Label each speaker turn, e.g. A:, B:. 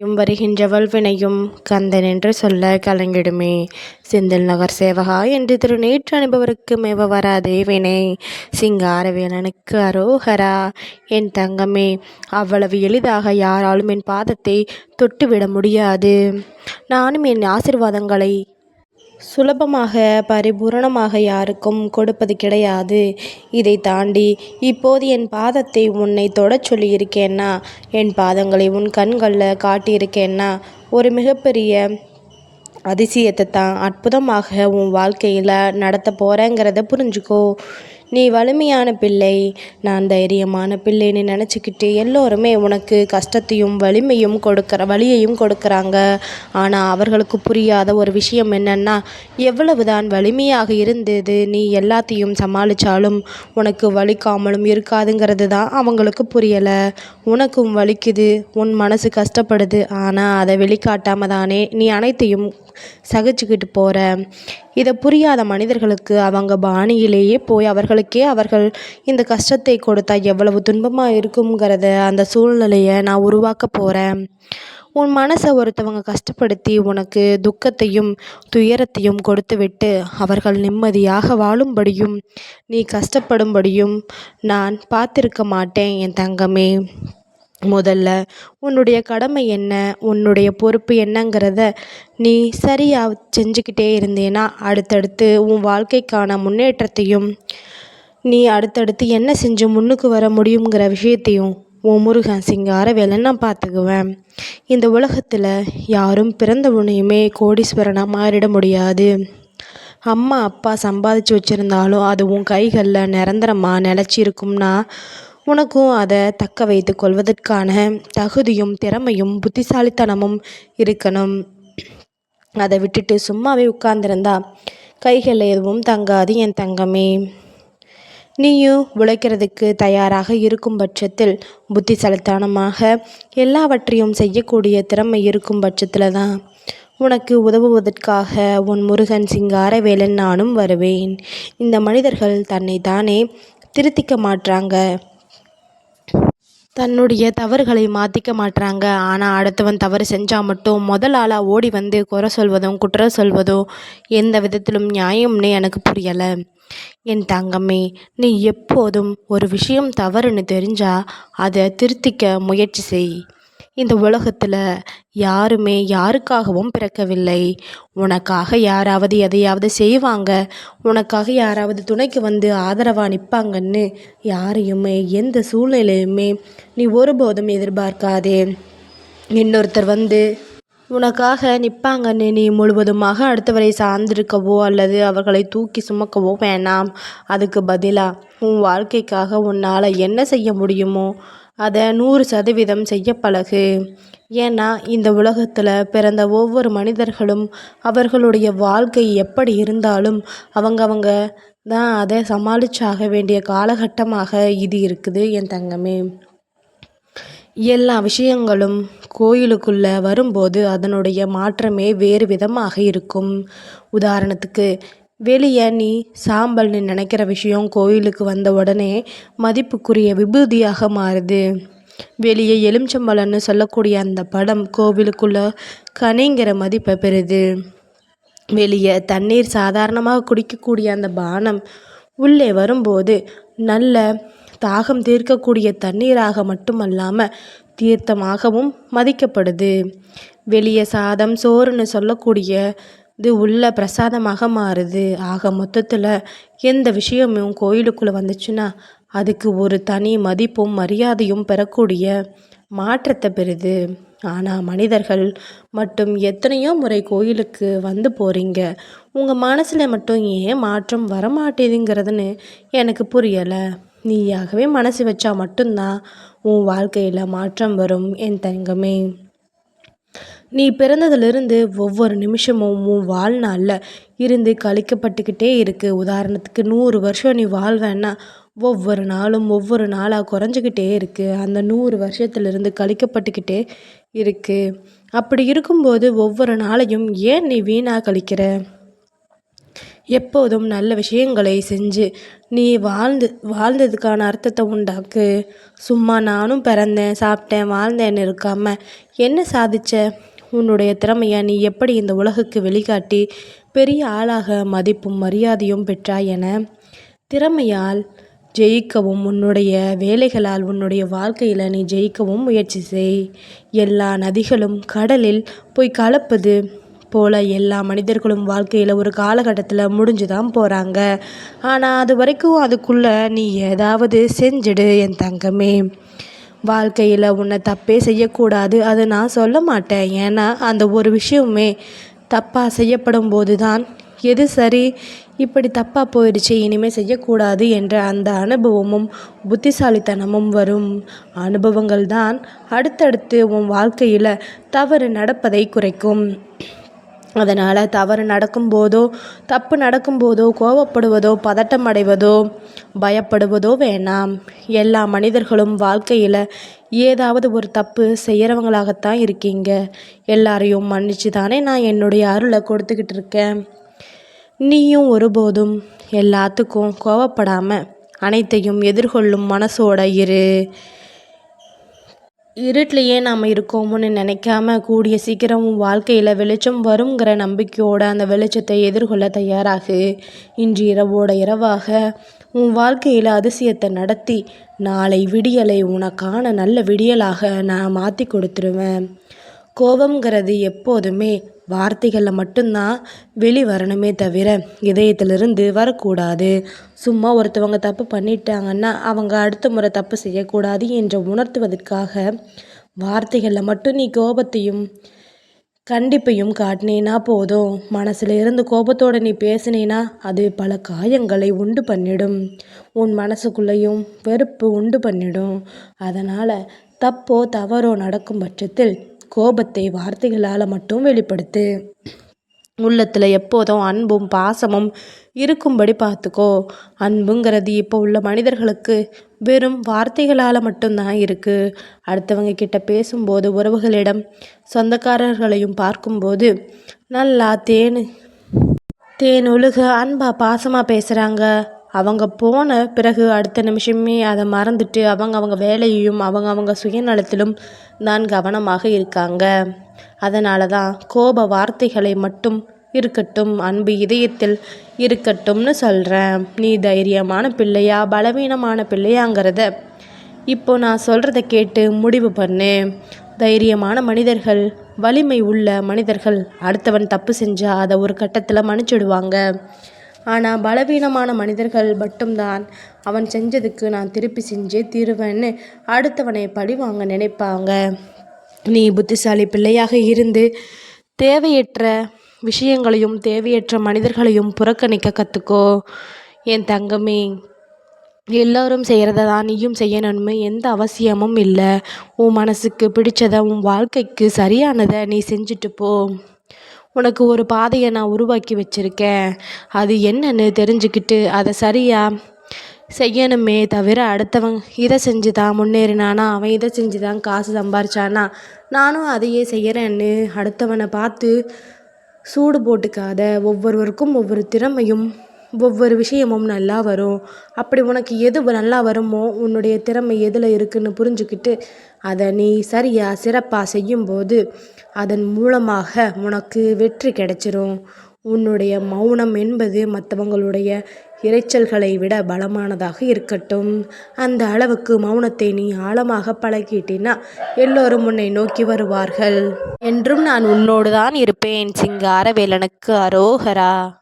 A: யும் வருகின்ற வல்வினையும் கந்தன் என்று சொல்ல கலங்கிடுமே. செந்தில் நகர் சேவகா என்று திரு நேற்று அனுபவருக்கு மேவ வராதே வினை சிங்காரவேலனுக்கு அரோகரா. என் தங்கமே அவ்வளவு எளிதாக யாராலும் என் பாதத்தை தொட்டுவிட முடியாது. நானும் என் ஆசிர்வாதங்களை சுலபமாக பரிபூரணமாக யாருக்கும் கொடுப்பது கிடையாது. இதை தாண்டி இப்போது என் பாதத்தை உன்னை தொடச் சொல்லியிருக்கேன்னா என் பாதங்களை உன் கண்களில் காட்டியிருக்கேன்னா ஒரு மிகப்பெரிய அதிசயத்தை தான் அற்புதமாக உன் வாழ்க்கையில் நடத்த போகிறேங்கிறத புரிஞ்சுக்கோ. நீ வலிமையான பிள்ளை நான் தைரியமான பிள்ளைன்னு நினச்சிக்கிட்டு எல்லோருமே உனக்கு கஷ்டத்தையும் வலிமையும் கொடுக்குற வழியையும் கொடுக்குறாங்க. ஆனால் அவர்களுக்கு புரியாத ஒரு விஷயம் என்னென்னா எவ்வளவு தான் வலிமையாக இருந்தது நீ எல்லாத்தையும் சமாளித்தாலும் உனக்கு வலிக்காமலும் இருக்காதுங்கிறது தான் அவங்களுக்கு புரியலை. உனக்கும் வலிக்குது உன் மனசு கஷ்டப்படுது ஆனால் அதை வெளிக்காட்டாமல் தானே நீ அனைத்தையும் சகிச்சுக்கிட்டு போகிற இதை புரியாத மனிதர்களுக்கு அவங்க பாணியிலேயே போய் அவர்களுக்கே அவர்கள் இந்த கஷ்டத்தை கொடுத்தா எவ்வளவு துன்பமாக இருக்குங்கிறத அந்த சூழ்நிலையை நான் உருவாக்க போகிறேன் உன் மனசை ஒருத்தவங்க கஷ்டப்படுத்தி உனக்கு துக்கத்தையும் துயரத்தையும் கொடுத்துவிட்டு அவர்கள் நிம்மதியாக வாழும்படியும் நீ கஷ்டப்படும்படியும் நான் பார்த்திருக்க மாட்டேன் என் தங்கமே. முதல்ல உன்னுடைய கடமை என்ன? உன்னுடைய பொறுப்பு என்னங்கிறத நீ சரியாக செஞ்சுக்கிட்டே இருந்தேன்னா அடுத்தடுத்து உன் வாழ்க்கைக்கான முன்னேற்றத்தையும் நீ அடுத்தடுத்து என்ன செஞ்சு முன்னுக்கு வர முடியுங்கிற விஷயத்தையும் உன் முருகன் சிங்கார வேலை நான் பார்த்துக்குவேன் இந்த உலகத்தில் யாரும் பிறந்த உனையுமே கோடீஸ்வரனாக மாறிட முடியாது. அம்மா அப்பா சம்பாதிச்சு வச்சுருந்தாலும் அது உன் கைகளில் நிரந்தரமாக நிலச்சி இருக்கும்னா உனக்கும் அதை தக்க வைத்து கொள்வதற்கான தகுதியும் திறமையும் புத்திசாலித்தனமும் இருக்கணும். அதை விட்டுட்டு சும்மாவே உட்கார்ந்திருந்தா கைகளில் எதுவும் தங்காது என் தங்கமே நீயும் உழைக்கிறதுக்கு தயாராக இருக்கும் பட்சத்தில் புத்திசாலித்தனமாக எல்லாவற்றையும் செய்யக்கூடிய திறமை இருக்கும் பட்சத்தில் தான் உனக்கு உதவுவதற்காக உன் முருகன் சிங்கார வேலன் நானும் வருவேன். இந்த மனிதர்கள் தன்னை தானே திருத்திக்க மாட்டாங்க தன்னுடைய தவறுகளை மாற்றிக்க மாட்டுறாங்க ஆனால் அடுத்தவன் தவறு செஞ்சால் மட்டும் முதல் ஆளாக ஓடி வந்து குறை சொல்வதும் குற்றம் சொல்வதும் எந்த விதத்திலும் நியாயம்னு எனக்கு புரியலை. என் தங்கமே நீ எப்போதும் ஒரு விஷயம் தவறுன்னு தெரிஞ்சால் அதை திருத்திக்க முயற்சி செய். இந்த உலகத்தில் யாருமே யாருக்காகவும் பிறக்கவில்லை. உனக்காக யாராவது எதையாவது செய்வாங்க. உனக்காக யாராவது துணைக்கு வந்து ஆதரவாக நிற்பாங்கன்னு யாரையுமே எந்த சூழ்நிலையுமே நீ ஒருபோதும் எதிர்பார்க்காதே. இன்னொருத்தர் வந்து உனக்காக நிற்பாங்கன்னு நீ முழுவதுமாக அடுத்தவரை சார்ந்திருக்கவோ அல்லது அவர்களை தூக்கி சுமக்கவோ வேணாம். அதுக்கு பதிலாக உன் வாழ்க்கைக்காக உன்னால் என்ன செய்ய முடியுமோ அதை நூறு சதவீதம் செய்ய பழகு. ஏன்னா இந்த உலகத்தில் பிறந்த ஒவ்வொரு மனிதர்களும் அவர்களுடைய வாழ்க்கை எப்படி இருந்தாலும் அவங்க அவங்க தான் அதை சமாளிச்சாக வேண்டிய காலகட்டமாக இது இருக்குது என் தங்கமே. எல்லா விஷயங்களும் கோயிலுக்குள்ளே வரும்போது அதனுடைய மாற்றமே வேறு விதமாக இருக்கும். உதாரணத்துக்கு வெளியே நீ சாம்பல்னு நினைக்கிற விஷயம் கோயிலுக்கு வந்த உடனே மதிப்புக்குரிய விபூதியாக மாறுது. வெளியே எலுமிச்சம்பழம்னு சொல்லக்கூடிய அந்த படம் கோவிலுக்குள்ள கனிங்கிற மதிப்பை பெறுது. வெளியே தண்ணீர் சாதாரணமாக குடிக்கக்கூடிய அந்த பானம் உள்ளே வரும்போது நல்ல தாகம் தீர்க்கக்கூடிய தண்ணீராக மட்டுமல்லாமல் தீர்த்தமாகவும் மதிக்கப்படுது. வெளியே சாதம் சோறுன்னு சொல்லக்கூடிய இது உள்ள பிரசாதமாக மாறுது. ஆக மொத்தத்தில் எந்த விஷயமும் கோயிலுக்குள்ளே வந்துச்சுன்னா அதுக்கு ஒரு தனி மதிப்பும் மரியாதையும் பெறக்கூடிய மாற்றத்தை பெறுது. ஆனால் மனிதர்கள் மட்டும் எத்தனையோ முறை கோயிலுக்கு வந்து போகிறீங்க உங்கள் மனசில் மட்டும் ஏன் மாற்றம் வரமாட்டேதுங்கிறதுன்னு எனக்கு புரியலை. நீயாகவே மனசு வச்சா மட்டும்தான் உன் வாழ்க்கையில் மாற்றம் வரும் என் தங்கமே. நீ பிறந்ததிலிருந்து ஒவ்வொரு நிமிஷமும் உன் வாழ்நாளில் இருந்து கழிக்கப்பட்டுக்கிட்டே இருக்குது உதாரணத்துக்கு நூறு வருஷம் நீ வாழ்வேன்னா ஒவ்வொரு நாளும் ஒவ்வொரு நாளாக குறைஞ்சிக்கிட்டே இருக்குது அந்த நூறு வருஷத்துலேருந்து கழிக்கப்பட்டுக்கிட்டே இருக்குது அப்படி இருக்கும்போது ஒவ்வொரு நாளையும் ஏன் நீ வீணாக கழிக்கிற? எப்போதும் நல்ல விஷயங்களை செஞ்சு நீ வாழ்ந்து வாழ்ந்ததுக்கான அர்த்தத்தை உண்டாக்கு. சும்மா நானும் பிறந்தேன் சாப்பிட்டேன் வாழ்ந்தேன்னு இருக்காம என்ன சாதிச்ச? உன்னுடைய திறமையை நீ எப்படி இந்த உலகுக்கு வெளிக்காட்டி பெரிய ஆளாக மதிப்பும் மரியாதையும் பெற்றாய் என? திறமையால் ஜெயிக்கவும் உன்னுடைய வேலைகளால் உன்னுடைய வாழ்க்கையில் நீ ஜெயிக்கவும் முயற்சி செய். எல்லா நதிகளும் கடலில் போய் கலப்பது போல எல்லா மனிதர்களும் வாழ்க்கையில் ஒரு காலகட்டத்தில் முடிஞ்சு தான் போகிறாங்க ஆனால் அது வரைக்கும் அதுக்குள்ளே நீ ஏதாவது செஞ்சிடு என் தங்கமே. வாழ்க்கையில் உன்னை தப்பே செய்யக்கூடாது அது நான் சொல்ல மாட்டேன். ஏன்னா அந்த ஒரு விஷயமே தப்பாக செய்யப்படும் போது தான் எது சரி? இப்படி தப்பாக போயிடுச்சு இனிமேல் செய்யக்கூடாது என்ற அந்த அனுபவமும் புத்திசாலித்தனமும் வரும். அனுபவங்கள் தான் அடுத்தடுத்து உன் வாழ்க்கையில் தவறு நடப்பதை குறைக்கும். அதனால் தவறு நடக்கும்போதோ தப்பு நடக்கும்போதோ கோவப்படுவதோ பதட்டம் அடைவதோ பயப்படுவதோ வேணாம். எல்லா மனிதர்களும் வாழ்க்கையில் ஏதாவது ஒரு தப்பு செய்கிறவங்களாகத்தான் இருக்கீங்க. எல்லாரையும் மன்னிச்சு தானே நான் என்னுடைய அருளை கொடுத்துக்கிட்டு இருக்கேன். நீயும் ஒருபோதும் எல்லாத்துக்கும் கோவப்படாமல் அனைத்தையும் எதிர்கொள்ளும் மனசோட இரு. இருட்டிலையே நாம் இருக்கோம்னு நினைக்காம கூடிய சீக்கிரம் உன் வாழ்க்கையில் வெளிச்சம் வருங்கிற நம்பிக்கையோட அந்த வெளிச்சத்தை எதிர்கொள்ள தயாராகு. இன்று இரவோட இரவாக உன் வாழ்க்கையில் அதிசயத்தை நடத்தி நாளை விடியலை உனக்கான நல்ல விடியலாக நான் மாற்றி கொடுத்துருவேன். கோபம்ங்கிறது எப்போதுமே வார்த்தைகளில் மட்டும்தான் வெளி வரணுமே தவிர இதயத்திலிருந்து வரக்கூடாது. சும்மா ஒருத்தவங்க தப்பு பண்ணிட்டாங்கன்னா அவங்க அடுத்த முறை தப்பு செய்யக்கூடாது என்று உணர்த்துவதற்காக வார்த்தைகளில் மட்டும் நீ கோபத்தையும் கண்டிப்பையும் காட்டினேனா போதும். மனசில் இருந்து கோபத்தோடு நீ பேசினேனா அது பல காயங்களை உண்டு பண்ணிடும். உன் மனசுக்குள்ளேயும் வெறுப்பு உண்டு பண்ணிடும். அதனால் தப்போ தவறோ நடக்கும் பட்சத்தில் கோபத்தை வார்த்தைகளால் மட்டும் வெளிப்படுத்து. உள்ளத்தில் எப்போதும் அன்பும் பாசமும் இருக்கும்படி பார்த்துக்கோ. அன்புங்கிறது இப்போ உள்ள மனிதர்களுக்கு வெறும் வார்த்தைகளால் மட்டும்தான் இருக்குது அடுத்தவங்க கிட்ட பேசும்போது உறவுகளிடம் சொந்தக்காரர்களையும் பார்க்கும்போது நல்லா தேனு தேன் ஒழுக அன்பா பாசமாக பேசுகிறாங்க அவங்க போன பிறகு அடுத்த நிமிஷமே அதை மறந்துட்டு அவங்க அவங்க வேலையையும் அவங்க அவங்க சுயநலத்திலும் தான் கவனமாக இருக்காங்க. அதனால தான் கோப வார்த்தைகளை மட்டும் இருக்கட்டும் அன்பு இதயத்தில் இருக்கட்டும்னு சொல்கிறேன் நீ தைரியமான பிள்ளையா பலவீனமான பிள்ளையாங்கிறத இப்போ நான் சொல்கிறத கேட்டு முடிவு பண்ணு தைரியமான மனிதர்கள் வலிமை உள்ள மனிதர்கள் அடுத்தவன் தப்பு செஞ்சால் அதை ஒரு கட்டத்தில் மன்னிச்சிடுவாங்க. ஆனால் பலவீனமான மனிதர்கள் மட்டும்தான். அவன் செஞ்சதுக்கு நான் திருப்பி செஞ்சே தீருவேன்னு அடுத்தவனை பழி வாங்க நினைப்பாங்க. நீ புத்திசாலி பிள்ளையாக இருந்து தேவையற்ற விஷயங்களையும் தேவையற்ற மனிதர்களையும் புறக்கணிக்க கற்றுக்கோ என் தங்கமே எல்லோரும் செய்கிறத தான் நீயும் செய்யணும்னு எந்த அவசியமும் இல்லை. உன் மனசுக்கு பிடிச்சதை உன் வாழ்க்கைக்கு சரியானதை நீ செஞ்சுட்டு போ. உனக்கு ஒரு பாதையை நான் உருவாக்கி வச்சுருக்கேன். அது என்னன்னு தெரிஞ்சுக்கிட்டு அதை சரியாக செய்யணுமே தவிர அடுத்தவங்க இதை செஞ்சு தான் முன்னேறினானா அவன் இதை செஞ்சு தான் காசு சம்பாரிச்சானா நானும் அதையே செய்கிறேன்னு அடுத்தவனை பார்த்து சூடு போட்டுக்காத ஒவ்வொருவருக்கும் ஒவ்வொரு திறமையும் ஒவ்வொரு விஷயமும் நல்லா வரும். அப்படி உனக்கு எது நல்லா வருமோ உன்னுடைய திறமை எதில் இருக்குதுன்னு புரிஞ்சுக்கிட்டு அதை நீ சரியாக சிறப்பாக செய்யும்போது அதன் மூலமாக உனக்கு வெற்றி கிடைச்சிரும். உன்னுடைய மௌனம் என்பது மற்றவங்களுடைய இரைச்சல்களை விட பலமானதாக இருக்கட்டும். அந்த அளவுக்கு மௌனத்தை நீ ஆழமாக பழகிட்டினா எல்லோரும் உன்னை நோக்கி வருவார்கள். என்றும் நான் உன்னோடு தான் இருப்பேன் சிங்காரவேலனுக்கு அரோகரா.